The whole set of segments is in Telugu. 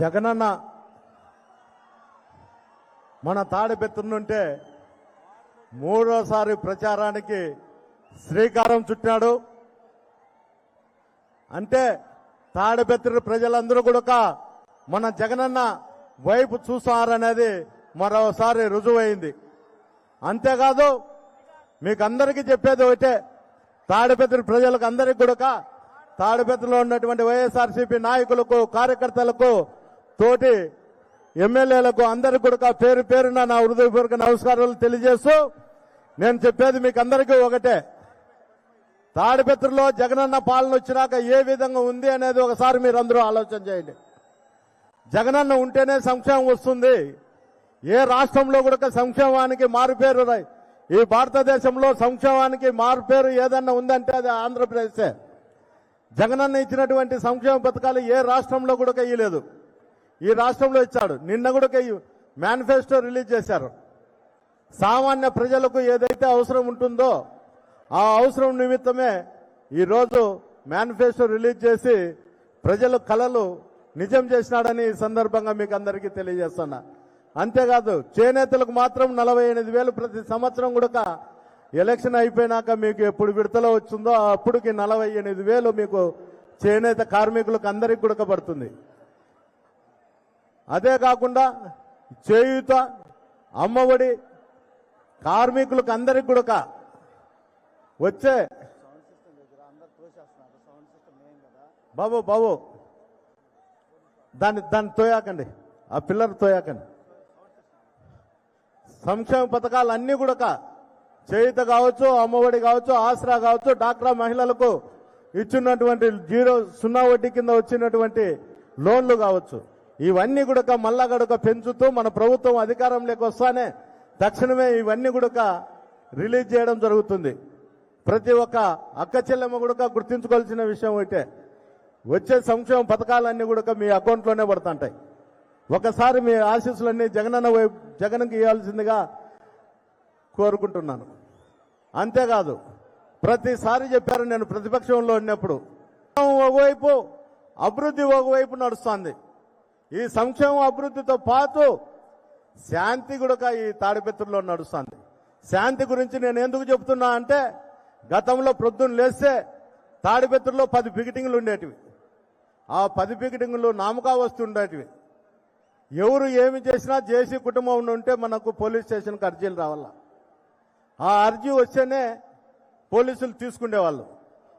జగనన్న మన తాడిపెత్తుంటే మూడోసారి ప్రచారానికి శ్రీకారం చుట్టాడు. అంటే తాడిపెత్తురు ప్రజలందరూ కూడా మన జగనన్న వైపు చూసారనేది మరోసారి రుజువైంది. అంతేకాదు మీకు అందరికీ చెప్పేది ఒకటే తాడిపెత్తురు ప్రజలకు అందరికీ కూడా తాడిపెత్తులో ఉన్నటువంటి వైఎస్ఆర్సీపీ నాయకులకు కార్యకర్తలకు తోటి ఎమ్మెల్యేలకు అందరికి కూడా పేరు పేరున నా హృదయపూర్వక నమస్కారాలు తెలియజేస్తూ నేను చెప్పేది మీకు అందరికీ ఒకటే. తాడిపెత్తులో జగనన్న పాలన వచ్చినాక ఏ విధంగా ఉంది అనేది ఒకసారి మీరు అందరూ ఆలోచన చేయండి. జగనన్న ఉంటేనే సంక్షేమం వస్తుంది. ఏ రాష్ట్రంలో కూడా సంక్షేమానికి మారుపేరు ఈ భారతదేశంలో సంక్షేమానికి మారుపేరు ఏదన్నా ఉందంటే అది ఆంధ్రప్రదేశే. జగనన్న ఇచ్చినటువంటి సంక్షేమ పథకాలు ఏ రాష్ట్రంలో కూడా ఇయ్యలేదు. ఈ రాష్ట్రంలో ఇచ్చాడు. నిన్న కూడా మేనిఫెస్టో రిలీజ్ చేశారు. సామాన్య ప్రజలకు ఏదైతే అవసరం ఉంటుందో ఆ అవసరం నిమిత్తమే ఈరోజు మేనిఫెస్టో రిలీజ్ చేసి ప్రజల కళలు నిజం చేసినాడని ఈ సందర్భంగా మీకు అందరికీ తెలియజేస్తున్నా. అంతేకాదు చేనేతలకు మాత్రం నలభై ఎనిమిది వేలు ప్రతి సంవత్సరం కూడా ఎలక్షన్ అయిపోయినాక మీకు ఎప్పుడు విడతలో వచ్చిందో అప్పుడుకి నలభై ఎనిమిది వేలు మీకు చేనేత కార్మికులకు అందరికీ కూడా పడుతుంది. అదే కాకుండా చేయుత అమ్మఒడి కార్మికులకు అందరికి కూడా వచ్చే బాబు బాబు దాన్ని దాన్ని తోయాకండి. ఆ పిల్లర్ తోయాకండి. సంక్షేమ పథకాలు అన్నీ కూడా చేయుత కావచ్చు అమ్మఒడి కావచ్చు ఆసరా కావచ్చు డాక్రా మహిళలకు ఇచ్చినటువంటి జీరో సున్నా వడ్డీ కింద వచ్చినటువంటి లోన్లు కావచ్చు. ఇవన్నీ కూడా మళ్ళా గడుక పెంచుతూ మన ప్రభుత్వం అధికారంలోకి వస్తానే తక్షణమే ఇవన్నీ కూడా రిలీజ్ చేయడం జరుగుతుంది. ప్రతి ఒక్క అక్క చెల్లెమ్మ కూడా గుర్తించుకోవాల్సిన విషయం ఒకటే వచ్చే సంక్షేమ పథకాలన్నీ కూడా మీ అకౌంట్లోనే పడుతుంటాయి. ఒకసారి మీ ఆశీస్సులన్నీ జగనన్న వైపు జగన్కి ఇవ్వాల్సిందిగా కోరుకుంటున్నాను. అంతేకాదు ప్రతిసారి చెప్పారు నేను ప్రతిపక్షంలో ఉన్నప్పుడు. ఒకవైపు అభివృద్ధి ఒకవైపు నడుస్తుంది. ఈ సంక్షేమ అభివృద్ధితో పాటు శాంతి కూడా ఈ తాడిపెత్తుల్లో నడుస్తుంది. శాంతి గురించి నేను ఎందుకు చెప్తున్నా అంటే గతంలో ప్రొద్దున లేస్తే తాడిపెత్తుల్లో పది పికెటింగ్లు ఉండేటివి. ఆ పది పికెటింగ్లు నామకా వస్తుండేటివి ఎవరు ఏమి చేసినా జేసీ కుటుంబం ఉంటే మనకు పోలీస్ స్టేషన్కి అర్జీలు రావాల? ఆ అర్జీ వస్తేనే పోలీసులు తీసుకునేవాళ్ళు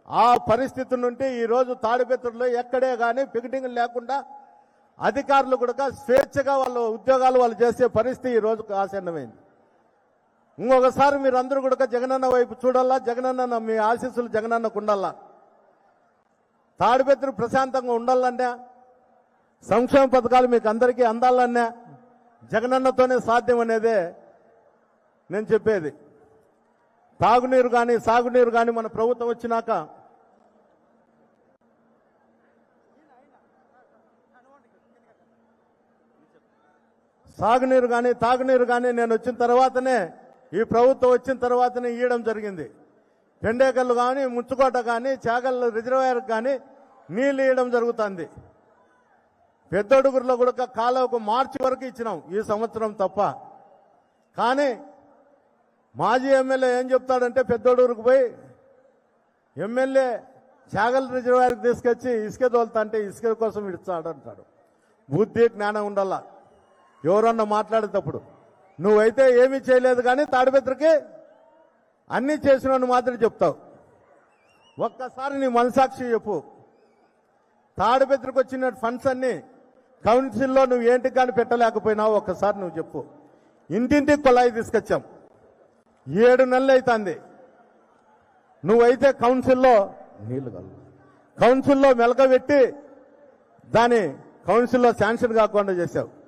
ఆ పరిస్థితి నుండి ఈరోజు తాడిపెత్తుల్లో ఎక్కడే కానీ పికెటింగ్ లేకుండా అధికారులు కూడా స్వేచ్ఛగా వాళ్ళ ఉద్యోగాలు వాళ్ళు చేసే పరిస్థితి ఈ రోజు ఆసన్నమైంది ఇంకొకసారి మీరు అందరూ కూడా జగనన్న వైపు చూడాలా జగనన్న మీ ఆశీస్సులు జగనన్నకు ఉండాలా? తాడిపెత్తులు ప్రశాంతంగా ఉండాలన్నా సంక్షేమ పథకాలు మీకు అందరికీ అందాలన్నా జగనన్నతోనే సాధ్యం అనేదే నేను చెప్పేది. తాగునీరు కానీ సాగునీరు కానీ మన ప్రభుత్వం వచ్చినాక సాగునీరు కానీ తాగునీరు కానీ నేను వచ్చిన తర్వాతనే ఈ ప్రభుత్వం వచ్చిన తర్వాతనే ఇవ్వడం జరిగింది. పెండేకల్లు కానీ ముచ్చుకోట కానీ చాగల్ రిజర్వాయర్ కానీ నీళ్ళు ఇవ్వడం జరుగుతుంది. పెద్దడుగురులో కూడా కాలువకు మార్చి వరకు ఇచ్చినాం ఈ సంవత్సరం తప్ప. కానీ మాజీ ఎమ్మెల్యే ఏం చెప్తాడంటే పెద్దోడూరుకు పోయి ఎమ్మెల్యే చాగల్ రిజర్వాయర్కి తీసుకొచ్చి ఇసుక తోలుతా అంటే ఇసుక కోసం ఇస్తాడంటాడు. బుద్ధి జ్ఞానం ఉండాలా. ఎవరన్నా మాట్లాడేటప్పుడు నువ్వైతే ఏమీ చేయలేదు కానీ తాడిపత్రికి అన్నీ చేసినట్టు మాత్రం చెప్తావు. ఒక్కసారి నీ మనసాక్షి చెప్పు. తాడిపత్రికి వచ్చిన ఫండ్స్ అన్ని కౌన్సిల్లో నువ్వు ఏంటి కానీ పెట్టలేకపోయినావు ఒక్కసారి నువ్వు చెప్పు. ఇంటింటికి కొలాయి తీసుకొచ్చాం. ఏడు నెలలు అవుతుంది నువ్వైతే కౌన్సిల్లో నీళ్ళు కలవు. కౌన్సిల్లో మెలకబెట్టి దాని కౌన్సిల్లో శాంక్షన్ కాకుండా చేశావు.